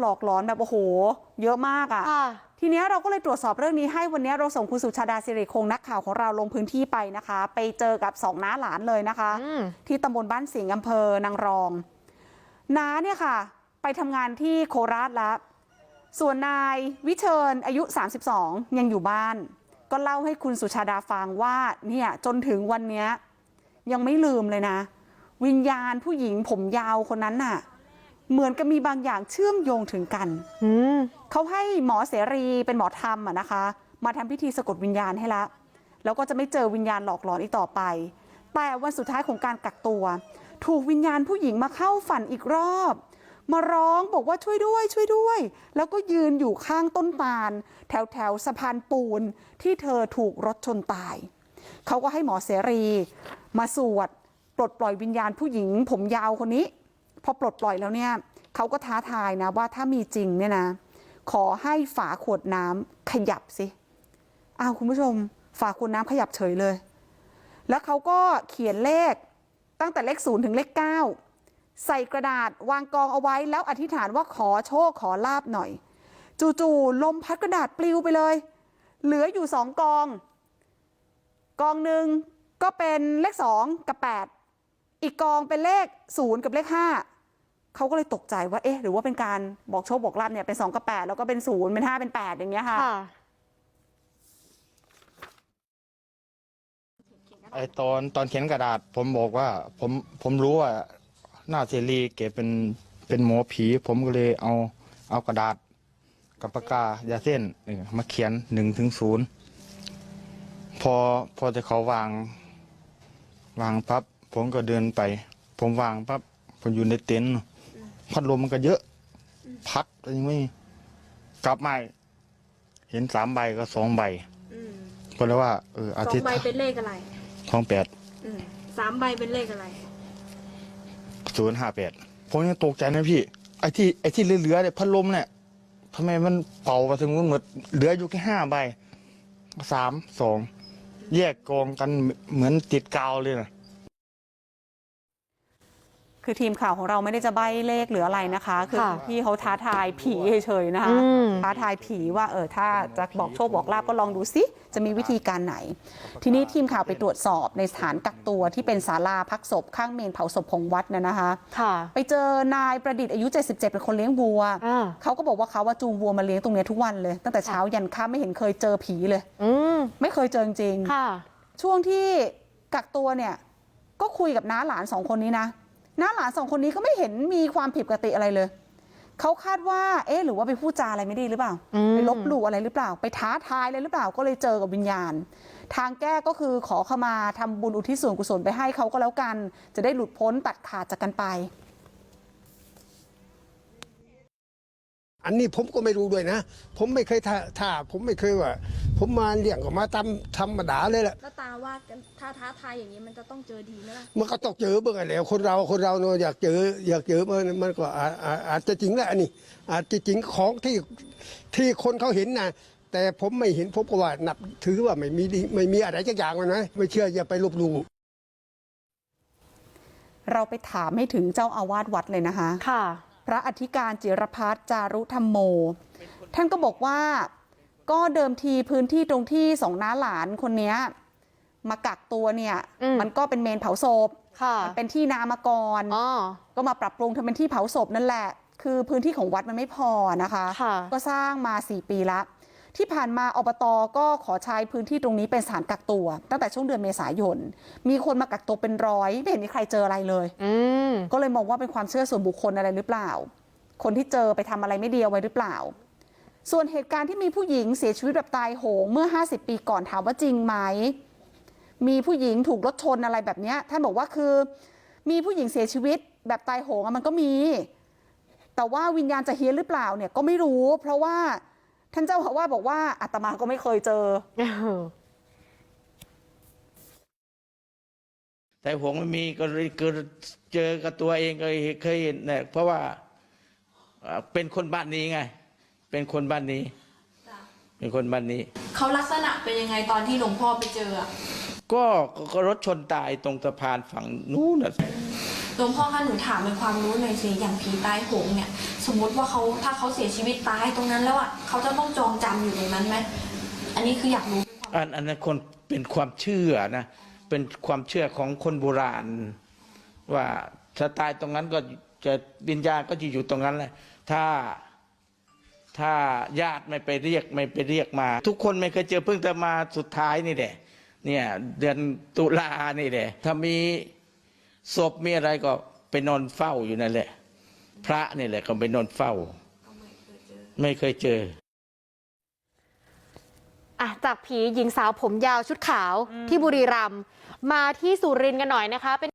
หลอกหลอนแบบโอ้โหเยอะมากอะ่ะค่ะทีเนี้ยเราก็เลยตรวจสอบเรื่องนี้ให้วันนี้เราส่งคุณสุชาดาสิริคงนักข่าวของเราลงพื้นที่ไปนะคะ ไปเจอกับสองน้าหลานเลยนะคะอืมที่ตำบลบ้านสิงห์อำเภอนางรองน้าเนี่ยค่ะ ไปทำงานที่โคราชแล้วส่วนนายวิเชิญอายุ 32 ยังอยู่บ้าน ก็เล่าให้คุณสุชาดาฟังว่าเนี่ยจนถึงวันเนี้ยยังไม่ลืมเลยนะ วิญญาณผู้หญิงผมยาวคนนั้นน่ะ เหมือนกับมีบางอย่างเชื่อมโยงถึงกันอืมเขาให้หมอเสรีเป็นหมอธรรมอะนะคะมาทำพิธีสะกดวิญญาณให้ละแล้วก็จะไม่เจอวิญญาณหลอกหลอนอีกต่อไป แต่วันสุดท้ายของการกักตัว ถูกวิญญาณผู้หญิงมาเข้าฝันอีกรอบ มาร้องบอกว่าช่วยด้วย ช่วยด้วย แล้วก็ยืนอยู่ข้างต้นตาล แถวแถวสะพานปูนที่เธอถูกรถชนตาย เขาก็ให้หมอเสรี มาสวดปลดปล่อยวิญญาณผู้หญิงผมยาวคนนี้ พอปลดปล่อยแล้วเนี่ยเขาก็ท้าทายนะว่าถ้ามีจริงเนี่ยนะขอให้ฝาขวดน้ำขยับสิอ้าวคุณผู้ชม ฝาขวดน้ำขยับเฉยเลย แล้วเขาก็เขียนเลขตั้งแต่เลขศูนย์ถึงเลขเก้าใส่กระดาษวางกองเอาไว้แล้วอธิษฐานว่าขอโชคขอลาบหน่อย จู่ๆลมพัดกระดาษปลิวไปเลย เหลืออยู่สองกอง กองหนึ่งก็เป็นเลขสองกับแปดอีกกองเป็นเลขศูนย์กับเลขห้า เขาก็เลยตกใจว่าเอ๊ะหรือว่าเป็นการบอกโชคบอกลาบเนี่ยเป็นสองกับแปดแล้วก็เป็นศูนย์เป็นห้าเป็นแปดอย่างเงี้ยค่ะค่ะ ไอตอนตอนเขียนกระดาษ ผมบอกว่าผมผมรู้ว่าหน้าเสรีเก็บเป็นเป็นหมอผี ผมก็เลยเอาเอากระดาษกับปากกายาเส้นเออมาเขียนหนึ่งถึงศูนย์พอพอจะเขาวาง วางปั๊บผมก็เดินไป ผมวางปั๊บผมอยู่ในเต็นท์ พัดลมมันก็เยอะ พัดอะไรไม่มีกลับมาเห็นสามใบก็สองใบก็เลยว่าเอออาสอทิงตย์ใบเป็นเลขอะไรท้องแปดอืมสามใบเป็นเลขอะไร ศูนย์ห้าแปดผมยังตกใจนะพี่ไอ้ที่ไอ้ที่เหลือๆเนี่ยพัดลมเนี่ยทำไมมันเป่าไปถึงนู้นหมดเหลืออยู่แค่ห้าใบสามสองแยกกองกันเหมือนติดกาวเลยนะ คือทีมข่าวของเราไม่ได้จะใบ้เลขหรืออะไรนะคะคือค่ะพี่เขาท้าทายผีเฉยๆนะคะอืมท้าทายผีว่าเออถ้าจะบอกโชคบอกลาบก็ลองดูซิจะมีวิธีการไหน ทีนี้ทีมข่าวไปตรวจสอบในสถานกักตัวที่เป็นศาลาพักศพข้างเมนเผาศพของวัดน่ะนะคะค่ะไปเจอนายประดิษฐ์อายุ 77 เป็นคนเลี้ยงวัวอ่าเขาก็บอกว่าเขาว่าจูงวัวมาเลี้ยงตรงเนี้ยทุกวันเลย ตั้งแต่เช้ายันค่ำไม่เห็นเคยเจอผีเลยอืมไม่เคยเจอจริงๆค่ะช่วงที่กักตัวเนี่ยก็คุยกับน้าหลานสองคนนี้นะ น้าหลานสองคนนี้ก็ไม่เห็นมีความผิดปกติอะไรเลยเขาคาดว่าเอ๊ะหรือว่าไปพูดจาอะไรไม่ดีหรือเปล่าอืมไปลบหลู่อะไรหรือเปล่า ไปท้าทายอะไรหรือเปล่าก็เลยเจอกับวิญญาณ ทางแก้ก็คือขอขมาทำบุญอุทิศส่วนกุศลไปให้เขาก็แล้วกัน จะได้หลุดพ้นตัดขาดจากกันไป อันนี้ผมก็ไม่รู้ด้วยนะ ผมไม่เคยท่าท่าผมไม่เคยว่า ผมมาเลี้ยงก็มาตามธรรมดาเลยแหละแล้วตาว่ากันถ้าท้าทายอย่างนี้มันจะต้องเจอดีไหมล่ะมันก็ต้องเจอเบื่อแล้ว คนเราคนเราเนอะอยากเจออยากเจอมันมันก็อาอาอาจจะจริงแหละอันนี้ อาจจะจริงของที่ที่คนเขาเห็นนะแต่ผมไม่เห็นผมก็ว่านับถือว่าไม่มีดีไม่มีอะไรสักอย่างมันนะไม่เชื่ออย่าไปลบหลู่เราไปถามให้ถึงเจ้าอาวาสวัดเลยนะคะ ค่ะ พระอธิการจิรพัฒน์จารุธรรมโม ท่านก็บอกว่า ก็เดิมทีพื้นที่ตรงที่สองน้าหลานคนเนี้ยมากักตัวเนี่ยอืมมันก็เป็นเมนเผาศพค่ะมันเป็นที่นามาก่อนอ๋อก็มาปรับปรุงทำเป็นที่เผาศพนั่นแหละคือพื้นที่ของวัดมันไม่พอนะคะค่ะก็สร้างมาสี่ปีละที่ผ่านมาอบตก็ขอใช้พื้นที่ตรงนี้เป็นสถานกักตัว ตั้งแต่ช่วงเดือนเมษายน มีคนมากักตัวเป็นร้อย ไม่เห็นมีใครเจออะไรเลยอืมก็เลยมองว่าเป็นความเชื่อส่วนบุคคลอะไรหรือเปล่า คนที่เจอไปทำอะไรไม่ดีเอาไว้หรือเปล่า ส่วนเหตุการณ์ที่มีผู้หญิงเสียชีวิตแบบตายโหงเมื่อ 50 ปีก่อนถามว่าจริงไหม มีผู้หญิงถูกรถชนอะไรแบบนี้ท่านบอกว่าคือ มีผู้หญิงเสียชีวิตแบบตายโหงมันก็มี แต่ว่าวิญญาณจะเฮี้ยนหรือเปล่าเนี่ยก็ไม่รู้ เพราะว่าท่านเจ้าอาวาสบอกว่าอาตมาก็ไม่เคยเจอแต่หงส์มันมีก็เลยเจอกับตัวเองก็เคยเห็นเนี่ยเพราะว่าเป็นคนบ้านนี้ไง เป็นคนบ้านนี้ เป็นคนบ้านนี้ เขาลักษณะเป็นยังไงตอนที่หลวงพ่อไปเจออะก็ก็ก็รถชนตายตรงสะพานฝั่งนู้นน่ะหลวงพ่อคะหนูถามในความรู้หน่อยสิอย่างผีตายโหงเนี่ย สมมุติว่าเขาถ้าเขาเสียชีวิตตายตรงนั้นแล้วอะเขาจะต้องจองจำอยู่ในนั้นไหมอันนี้คืออยากรู้อันอันนั้นคนเป็นความเชื่อนะ เป็นความเชื่อของคนโบราณ ว่าถ้าตายตรงนั้นก็จะวิญญาณก็จะอยู่ตรงนั้นแหละถ้า ถ้าญาติไม่ไปเรียกไม่ไปเรียกมา ทุกคนไม่เคยเจอเพิ่งจะมาสุดท้ายนี่แหละเนี่ยเดือนตุลานี่แหละถ้ามีศพมีอะไรก็ไปนอนเฝ้าอยู่นั่นแหละ พระนี่แหละก็ไปนอนเฝ้า ไม่เคยเจออะจากผีหญิงสาวผมยาวชุดขาวที่บุรีรัมย์มาที่สุรินทร์กันหน่อยนะคะเป็น